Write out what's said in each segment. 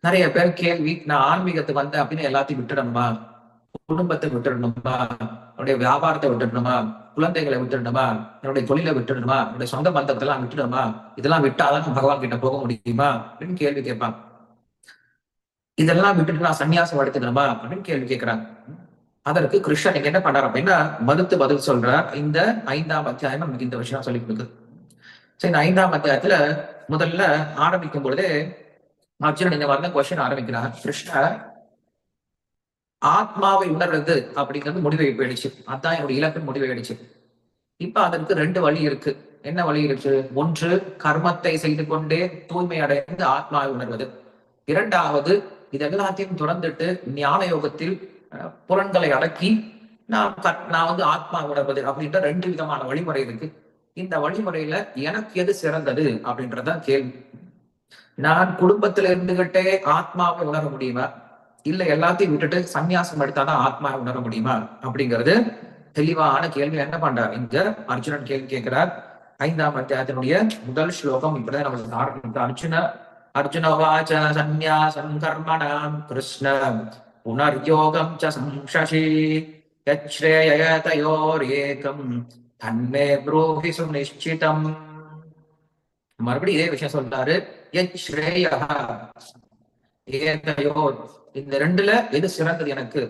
நிறைய பேர் கேள்வி நான் ஆன்மீகத்துக்கு வந்தேன் அப்படின்னு எல்லாத்தையும் விட்டுடணுமா? குடும்பத்தை விட்டுடணுமா? என்னுடைய வியாபாரத்தை விட்டுடணுமா? குழந்தைகளை விட்டுடணுமா? என்னுடைய தொழிலை விட்டுடணுமா? என்னுடைய சொந்த பந்தத்தை எல்லாம் விட்டுடணுமா? இதெல்லாம் விட்டாதான் பகவான் கிட்ட போக முடியுமா? அப்படின்னு கேள்வி கேட்பாங்க. இதெல்லாம் விட்டுட்டு நான் சன்னியாசம் எடுத்துக்கணுமா? அப்படின்னு கேள்வி கேட்கிறாங்க. அதற்கு கிருஷ்ணன் நீங்க என்ன பண்றாரு அப்படின்னா மறுத்து பதில் சொல்றார். இந்த ஐந்தாம் அத்தியாயம் நமக்கு இந்த விஷயம் சொல்லி கொடுக்குது. சரி இந்த ஐந்தாம் அத்தியாயத்துல முதல்ல ஆரம்பிக்கும் பொழுதே அர்ஜுனன் இந்த மாதிரி கொஸ்டின் ஆரம்பிக்கிறார் கிருஷ்ணர் ஆத்மாவை உணர்றது அப்படிங்கிறது முடிவை போயிடுச்சு. அதான் என்னுடைய இலக்கு முடிவை ஆயிடுச்சு இப்ப அதற்கு ரெண்டு வழி இருக்கு. என்ன வழி இருக்கு? ஒன்று கர்மத்தை செய்து கொண்டே தூய்மை அடைந்து ஆத்மாவை உணர்வது. இரண்டாவது இது எல்லாத்தையும் துறந்துட்டு ஞான யோகத்தில் புலன்களை அடக்கி நான் நான் வந்து ஆத்மா உணர்வது அப்படின்ற ரெண்டு விதமான வழிமுறை இருக்கு. இந்த வழிமுறையில எனக்கு எது சிறந்தது அப்படின்றதான் கேள்வி. நான் குடும்பத்துல இருந்துகிட்டே ஆத்மாவை உணர முடியுமா? இல்ல எல்லாத்தையும் விட்டுட்டு சந்நியாசம் எடுத்தாதான் ஆத்மாவை உணர முடியுமா? அப்படிங்கிறது தெளிவான கேள்வி. என்ன பண்றார்? இங்க அர்ஜுனன் கேள்வி கேட்கிறார். ஐந்தாம் அத்தியாயத்தினுடைய முதல் ஸ்லோகம் இப்படிதான் நம்மளுக்கு ஆரம்பித்து அர்ஜுன அர்ஜுனவாச்ச சந்நியாசம் கர்மணாம் கிருஷ்ண புனர்யோகம் ச சம்சசி யச்ரேயதயோரேகம் தன்மே ப்ரூஹி சுநிஷ்சிதம் மறுபடியும் இதே விஷயம் சொல்றாரு. யத் ஸ்ரேயா இந்த ரெண்டுல எது சிறந்தது எனக்கு?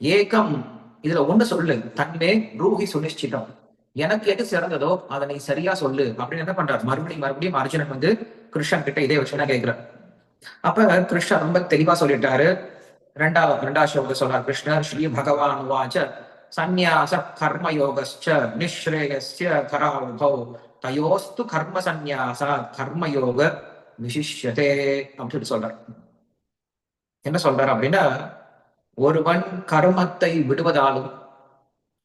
ஏகம். இதுல ஒண்ணு சொல்லு. தன்மே ரூஹி சுனிஷ்டிதம். எனக்கு எது சிறந்ததோ அதை நீ சரியா சொல்லு. அப்படின்னு என்ன பண்றாரு? மறுபடியும் மறுபடியும் அர்ஜுனன் வந்து கிருஷ்ணன் கிட்ட இதே விஷயம் கேட்கிறார். அப்ப கிருஷ்ணன் ரொம்ப தெளிவா சொல்லிட்டாரு. ரெண்டாவது ரெண்டாவது ஸ்லோகத்தை சொல்றார் கிருஷ்ணர் ஸ்ரீ பகவான் வாச்ச சந்நியாச கர்ம யோகஸ்ச நிஸ்ரேயஸ்ய கராவுபௌ தயோஸ்து கர்ம சந்நியாசா கர்ம யோக விசிஷ்யதே அப்படின்னு சொல்றார். என்ன சொல்றார் அப்படின்னா ஒருவன் கர்மத்தை விடுவதாலும்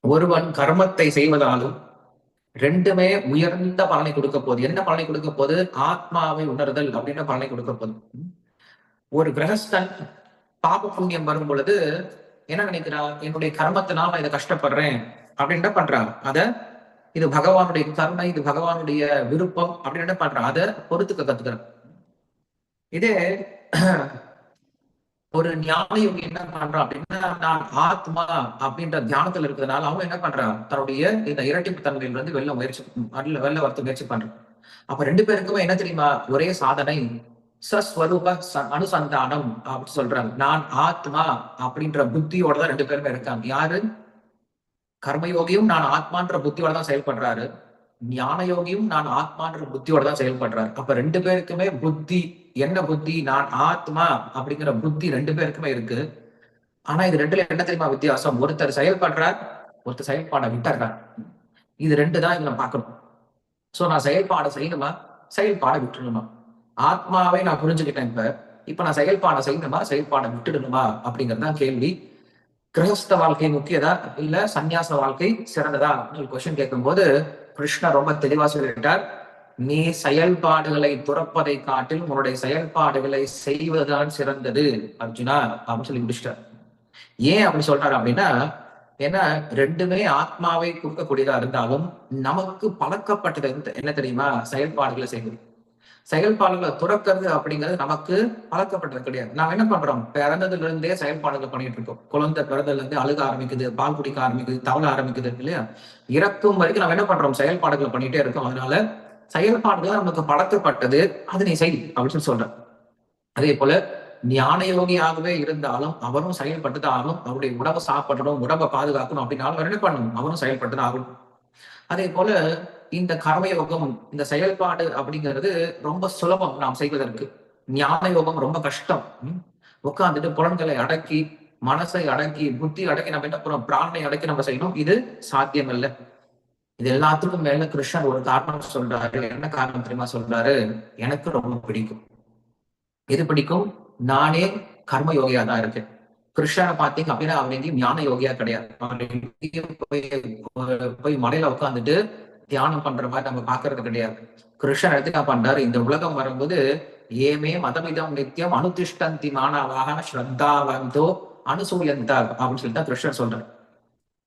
ஒருவன் கர்மத்தை செய்வதாலும் ரெண்டுமே உயர்ந்த பலனை கொடுக்க போகுது. என்ன பலனை கொடுக்க போகுது? ஆத்மாவை உணர்தல் அப்படின்ற பலனை கொடுக்க போகுது. ஒரு கிரகஸ்தன் பாப புண்ணியம் வரும் பொழுது என்ன நினைக்கிறான் என்னுடைய கர்மத்தினால் நான் இதை கஷ்டப்படுறேன் அப்படின்னு என்ன பண்றான் அத இது பகவானுடைய கருணை இது பகவானுடைய விருப்பம் அப்படின்னு என்ன பண்றான் அதை பொறுத்துக்க கத்துக்கிறான் இதே ஒரு ஞான யோகி என்ன பண்றான் அப்படின்னா நான் ஆத்மா அப்படின்ற தியானத்துல இருக்கிறதுனால அவங்க என்ன பண்றான் தன்னுடைய இந்த இரட்டிப்பு தன்மையில இருந்து வெளில முயற்சி வெளில வெளில வரத்து முயற்சி பண்றான் அப்ப ரெண்டு பேருக்குமே என்ன தெரியுமா? ஒரே சாதனை சஸ்வரூப ச- அனுசந்தானம் அப்படின்னு சொல்றாங்க. நான் ஆத்மா அப்படின்ற புத்தியோட தான் ரெண்டு பேருமே இருக்காங்க. யாரு? கர்மயோகியும் நான் ஆத்மான்ற புத்தியோட தான் செயல்படுறாரு. ஞான யோகியும் நான் ஆத்மான்ற புத்தியோட தான் செயல்படுறாரு. அப்ப ரெண்டு பேருக்குமே புத்தி என்ன புத்தி? நான் ஆத்மா அப்படிங்கிற புத்தி ரெண்டு பேருக்குமே இருக்கு. ஆனா இது ரெண்டுல என்ன தெரியுமா வித்தியாசம்? ஒருத்தர் செயல்படுறார் ஒருத்தர் செயல்பாட விட்டுறார். இது ரெண்டு தான் இதுல பார்க்கணும். சோ நான் செயல்பாட செய்யணுமா? செயல்பாட விட்டுடணுமா ஆத்மாவை நான் புரிஞ்சுக்கிட்டேன் இப்ப. இப்ப நான் செயல்பாட செய்யணுமா? செயல்பாட விட்டுடணுமா? அப்படிங்கிறது தான் கேள்வி. கிரகஸ்த வாழ்க்கை முக்கியதா? இல்ல சந்நியாச வாழ்க்கை சிறந்ததா? அப்படின்னு கொஸ்டின் கேட்கும்போது கிருஷ்ணர் ரொம்ப தெளிவா சொல்லிட்டார். நீ செயல்பாடுகளை துறப்பதை காட்டில் உன்னுடைய செயல்பாடுகளை செய்வதுதான் சிறந்தது அர்ஜுனா அப்படின்னு சொல்லி முடிச்சிட்டார். ஏன் அப்படி சொல்றாரு அப்படின்னா ஏன்னா ரெண்டுமே ஆத்மாவை கொடுக்கக்கூடியதா இருந்தாலும் நமக்கு பழக்கப்பட்டது என்ன தெரியுமா? செயல்பாடுகளை செய்வது. செயல்பாடுகளை துறக்கிறது அப்படிங்கிறது நமக்கு பழக்கப்பட்டது கிடையாது. நாம என்ன பண்றோம்? பிறந்ததுல இருந்தே செயல்பாடுகள் பண்ணிட்டு இருக்கோம். குழந்தை பிறந்ததுல இருந்து அழுக ஆரம்பிக்குது பால் குடிக்க ஆரம்பிக்குது தவள ஆரம்பிக்குது இல்லையா? இறக்கும் வரைக்கும் நம்ம என்ன பண்றோம்? செயல்பாடுகளை பண்ணிட்டே இருக்கோம். அதனால செயல்பாடுகள் நமக்கு பழக்கப்பட்டது அது நீ செய் அப்படின்னு சொல்லி சொல்றேன் அதே போல ஞான யோகியாகவே இருந்தாலும் அவரும் செயல்பட்டு ஆகணும் அவருடைய உணவை சாப்பிடணும் உடம்பை பாதுகாக்கணும் அப்படின்னாலும் என்ன பண்ணணும்? அவரும் செயல்பட்டு ஆகணும் அதே போல இந்த கர்மயோகம் இந்த செயல்பாடு அப்படிங்கிறது ரொம்ப சுலபம் நாம் செய்வதற்கு. ஞான யோகம் ரொம்ப கஷ்டம். ம். புலன்களை அடக்கி மனசை அடக்கி புத்தி அடக்கி நம்ம என்ன பண்ணுறோம்? பிராணனை அடக்கி நம்ம செய்யணும். இது சாத்தியம் இல்லை இது எல்லாத்துக்கும் மேல கிருஷ்ணன் ஒரு காரணம் சொல்றாரு. என்ன காரணம் தெரியுமா சொல்றாரு? எனக்கு ரொம்ப பிடிக்கும். எது பிடிக்கும்? நானே கர்ம யோகியா தான் இருக்கேன். கிருஷ்ணனை பார்த்தீங்க அப்படின்னா அவன் எங்கேயும் ஞான யோகியா கிடையாது. போய் போய் மலையில உட்காந்துட்டு தியானம் பண்ற மாதிரி நம்ம பாக்குறது கிடையாது. கிருஷ்ணன் எடுத்து என்ன பண்றாரு? இந்த உலகம் வரும்போது ஏமே மதமிதம் நித்தியம் அனுதிஷ்டந்தி மாணவாக ஸ்ரத்தாவந்தோ அனுசூயந்தா அப்படின்னு சொல்லிட்டு தான் கிருஷ்ணன் சொல்றாரு.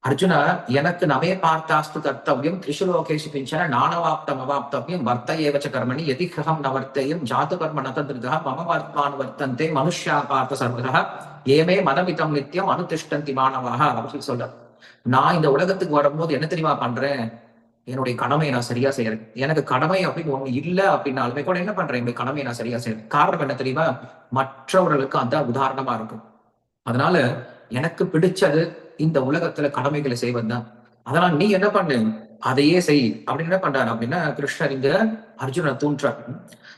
அர்ஜுனா எனக்கு நமே பார்த்தாஸ்து கர்த்தவியம் திரிசுலோகேஷு கிஞ்சன நானவாப்தம் அவாப்தவியம் வர்த்த ஏவச்ச கர்மணி எதி கிரகம் நவர்த்தையும் ஜாது கர்ம நதந்திருதா மம வர்த்மான் வர்த்தந்தே மனுஷ்யா பார்த்த சர்வதா ஏமே மதமிதம் நித்தியம் அனுதிஷ்டந்தி மாணவாக அப்படின்னு சொல்ற நான் இந்த உலகத்துக்கு வரும்போது என்ன தெரியுமா பண்றேன்? என்னுடைய கடமையை நான் சரியா செய்யறேன். எனக்கு கடமை அப்படின்னு ஒண்ணு இல்லை அப்படின்னாலுமே கூட என்ன பண்றேன்? என்னுடைய கடமையை நான் சரியா செய்யறேன். காரணம் என்ன தெரியுமா? மற்றவர்களுக்கு அந்த உதாரணமா இருக்கும். அதனால எனக்கு பிடிச்சது இந்த உலகத்துல கடமைகளை செய்வது தான் அதனால நீ என்ன பண்ணு? அதையே செய். அப்படின்னு என்ன பண்றாரு அப்படின்னா கிருஷ்ணர் இங்க அர்ஜுனை தூண்டுறார்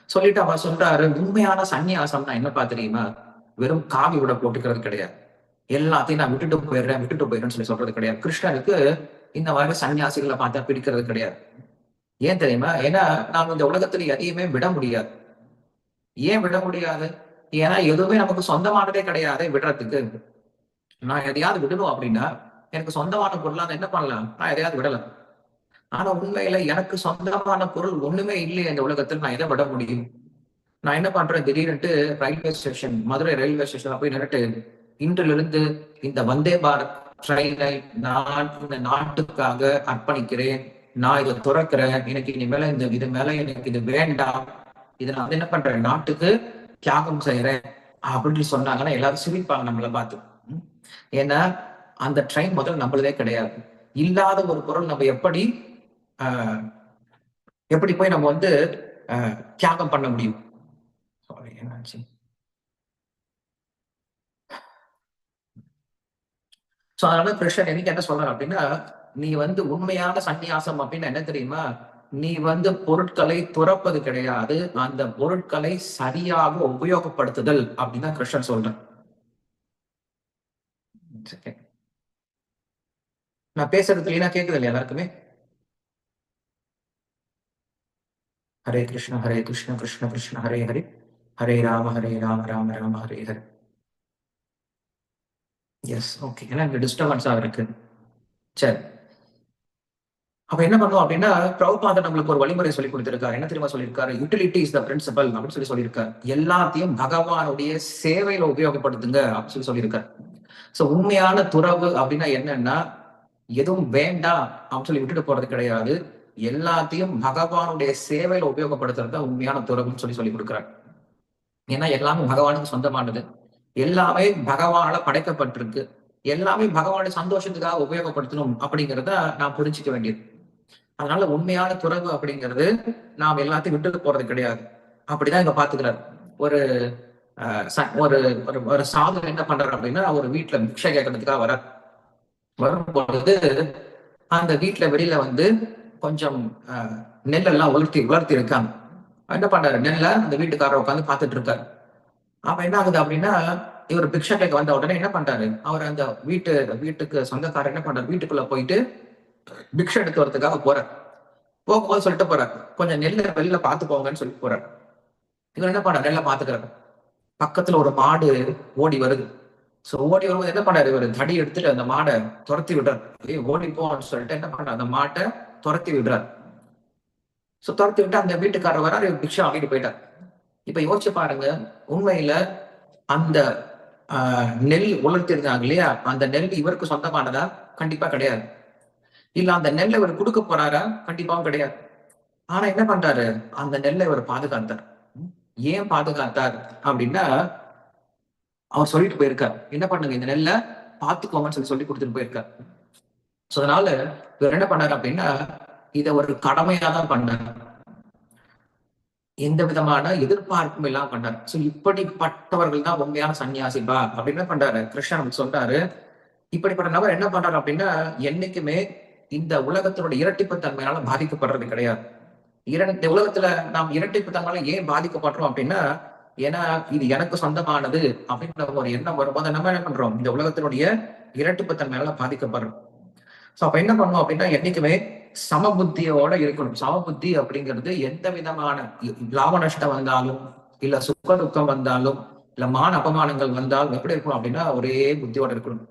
சொல்லிட்டு அவர் சொல்றாரு உண்மையான சன்னியாசம்னா என்னப்பா தெரியுமா? வெறும் காவி விட போட்டுக்கிறது கிடையாது. எல்லாத்தையும் நான் விட்டுட்டு போயிடுறேன் விட்டுட்டு போயிடுறேன்னு சொல்லி சொல்றது கிடையாது. கிருஷ்ணனுக்கு இந்த மாதிரி சன்னியாசிகளை பார்த்தா பிடிக்கிறது கிடையாது. ஏன் தெரியுமா? ஏன்னா நாம் இந்த உலகத்துல எதையுமே விட முடியாது. ஏன் விட முடியாது? ஏன்னா எதுவுமே நமக்கு சொந்தமானதே கிடையாது விடுறதுக்கு. நான் எதையாவது விடணும் அப்படின்னா எனக்கு சொந்தமான பொருளா என்ன பண்ணலாம்? நான் எதையாவது விடலாம். ஆனா உண்மையில எனக்கு சொந்தமான பொருள் ஒண்ணுமே இல்லையே இந்த உலகத்தில். நான் எதை விட முடியும்? நான் என்ன பண்றேன்? திடீர்னு railway station Madurai railway station போய் நின்றுட்டு இன்றிலிருந்து இந்த வந்தே பாரத் ட்ரெயினை நான் இந்த நாட்டுக்காக அர்ப்பணிக்கிறேன். நான் இதை துறக்கிறேன். எனக்கு இனிமேல இந்த இது மேல எனக்கு இது வேண்டாம். இதை நான் என்ன பண்றேன்? நாட்டுக்கு தியாகம் செய்யறேன். அப்படின்னு சொன்னாங்கன்னா எல்லாரும் சிரிப்பாங்க நம்மளை பார்த்து. ஏன்னா அந்த ட்ரெயின் முதல்ல நம்மளதே கிடையாது. இல்லாத ஒரு பொருள் நம்ம எப்படி ஆஹ் எப்படி போய் நம்ம வந்து தியாகம் பண்ண முடியும்? என்னாச்சு? சோ அதனால கிருஷ்ணன் எனக்கு என்ன சொல்றேன் அப்படின்னா நீ வந்து உண்மையான சந்நியாசம் அப்படின்னு என்ன தெரியுமா? நீ வந்து பொருட்களை துறப்பது கிடையாது. அந்த பொருட்களை சரியாக உபயோகப்படுத்துதல் அப்படின்னு தான் கிருஷ்ணன் சொல்றேன். நான் பேசுறது கிளீனா கேக்குது இல்லையா எல்லாருக்குமே? ஹரே கிருஷ்ண ஹரே கிருஷ்ண கிருஷ்ண கிருஷ்ண ஹரே ஹரி. ஹரே ராம ஹரே ராம ராம ராம ஹரே ஹரி. எஸ் ஓகே ஏன்னா இங்க டிஸ்டர்பன்ஸா இருக்கு. சரி. அப்ப என்ன பண்ணுவோம் அப்படின்னா பிரபுபாதர் நம்மளுக்கு ஒரு வழிமுறை சொல்லி கொடுத்திருக்காரு. என்ன தெரியுமா சொல்லியிருக்காரு? யூட்டிலிட்டி இஸ் த பிரின்சிபல் அப்படின்னு சொல்லி சொல்லியிருக்காரு. எல்லாத்தையும் பகவானுடைய சேவையில உபயோகப்படுத்துங்க அப்படின்னு சொல்லி சொல்லியிருக்காரு. சோ உண்மையான துறவு அப்படின்னா என்னன்னா எதுவும் வேண்டாம் அப்படின்னு சொல்லி விட்டுட்டு போறது கிடையாது. எல்லாத்தையும் பகவானுடைய சேவையில உபயோகப்படுத்துறது உண்மையான துறவுன்னு சொல்லி சொல்லி கொடுக்குறாரு. ஏன்னா எல்லாமே பகவானுக்கு சொந்தமானது. எல்லாமே பகவானால படைக்கப்பட்டிருக்கு. எல்லாமே பகவானுடைய சந்தோஷத்துக்காக உபயோகப்படுத்தணும் அப்படிங்கிறத நான் புரிஞ்சுக்க வேண்டியது. அதனால உண்மையான துறவு அப்படிங்கிறது நாம் எல்லாத்தையும் விட்டுட்டு போறது கிடையாது. அப்படிதான் இங்க பாத்துக்கிறார். ஒரு ஒரு ஒரு சாதம் என்ன பண்றாரு அப்படின்னா ஒரு வீட்டுல பிக்ஷை கேட்கறதுக்காக வர வரும்பொழுது அந்த வீட்டுல வெளியில வந்து கொஞ்சம் நெல்லெல்லாம் உலர்த்தி உலர்த்தி இருக்காங்க. என்ன பண்றாரு? நெல்லை அந்த வீட்டுக்காரர் உட்காந்து பாத்துட்டு இருக்காரு. அப்ப என்ன ஆகுது அப்படின்னா இவர் பிக்ஷா கேட்க வந்த உடனே என்ன பண்றாரு? அவர் அந்த வீட்டு வீட்டுக்கு சொந்தக்காரர் என்ன பண்றாரு? வீட்டுக்குள்ள போயிட்டு பிக்ஷா எடுத்து வரதுக்காக போறார். போகும்போது சொல்லிட்டு போறாரு. கொஞ்சம் நெல்ல வெளியில பார்த்து போங்கன்னு சொல்லிட்டு போறாரு. இவர் என்ன பண்ணாரு? நெல்லை பாத்துக்கிறாரு பக்கத்துல ஒரு மாடு ஓடி வருது. சோ ஓடி வரும்போது என்ன பண்ணாரு? இவர் தடி எடுத்துட்டு அந்த மாடை துரத்தி விடுறாரு. ஓடி போன்னு சொல்லிட்டு என்ன பண்றாரு அந்த மாட்டை துரத்தி விடுறாரு. சோ துரத்தி விட்டு அந்த வீட்டுக்காரர் வராரு. பிக்ஷா வாங்கிட்டு போயிட்டார். இப்ப யோசிச்சு பாருங்க. உண்மையில அந்த நெல் உலர்த்திருந்தாங்க இல்லையா? அந்த நெல் இவருக்கு சொந்தமானதா? கண்டிப்பா கிடையாது. இல்ல அந்த நெல்லை இவர் கொடுக்க போறாரா? கண்டிப்பாவும் கிடையாது. ஆனா என்ன பண்றாரு? அந்த நெல்லை இவர் பாதுகாத்தார். ஏன் பாதுகாத்தார்? அப்படின்னா அவர் சொல்லிட்டு போயிருக்கார். என்ன பண்ணுங்க இந்த நெல்லை பாத்துக்கோங்கன்னு சொல்லி சொல்லி கொடுத்துட்டு போயிருக்கார். சோ அதனால இவர் என்ன பண்ணாரு அப்படின்னா இதை ஒரு கடமையா தான் பண்ணார். எந்த விதமான எதிர்பார்ப்பும் எல்லாம் பண்ணார். சோ இப்படிப்பட்டவர்கள் தான் உண்மையான சன்னியாசிபா அப்படின்னு பண்றாரு? கிருஷ்ணன் சொல்றாரு இப்படிப்பட்ட நபர் என்ன பண்றாரு அப்படின்னா என்னைக்குமே இந்த உலகத்தினுடைய இரட்டிப்பு தன்மையால பாதிக்கப்படுறது கிடையாது. இந்த உலகத்துல நாம் இரட்டிப்பு தன்மையால ஏன் பாதிக்கப்படுறோம் அப்படின்னா ஏன்னா இது எனக்கு சொந்தமானது அப்படின்ற ஒரு எண்ணம் வரும்போது நம்ம என்ன பண்றோம்? இந்த உலகத்தினுடைய இரட்டிப்பு தன்மையால பாதிக்கப்படுறோம். சோ அப்ப என்ன பண்ணுவோம் அப்படின்னா என்னைக்குமே சமபுத்தியோட இருக்கணும். சமபுத்தி அப்படிங்கிறது எந்த விதமான லாப நஷ்டம் வந்தாலும் இல்ல சுக்க துக்கம் வந்தாலும் இல்ல மான அபமானங்கள் வந்தாலும் எப்படி இருக்கும் அப்படின்னா ஒரே புத்தியோட இருக்கணும்.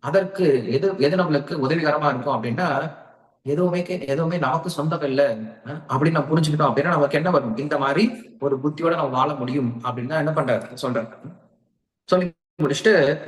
அதற்கு எது எது நம்மளுக்கு உதவிகரமா இருக்கும் அப்படின்னா எதுவுமே எதுவுமே நமக்கு சொந்தம் இல்லை அப்படின்னு நம்ம புரிஞ்சுக்கிட்டோம் அப்படின்னா நமக்கு என்ன வரும்? இந்த மாதிரி ஒரு புத்தியோட நம்ம வாழ முடியும் அப்படின்னு என்ன பண்றாரு? சொல்றாரு. சொல்லி முடிச்சுட்டு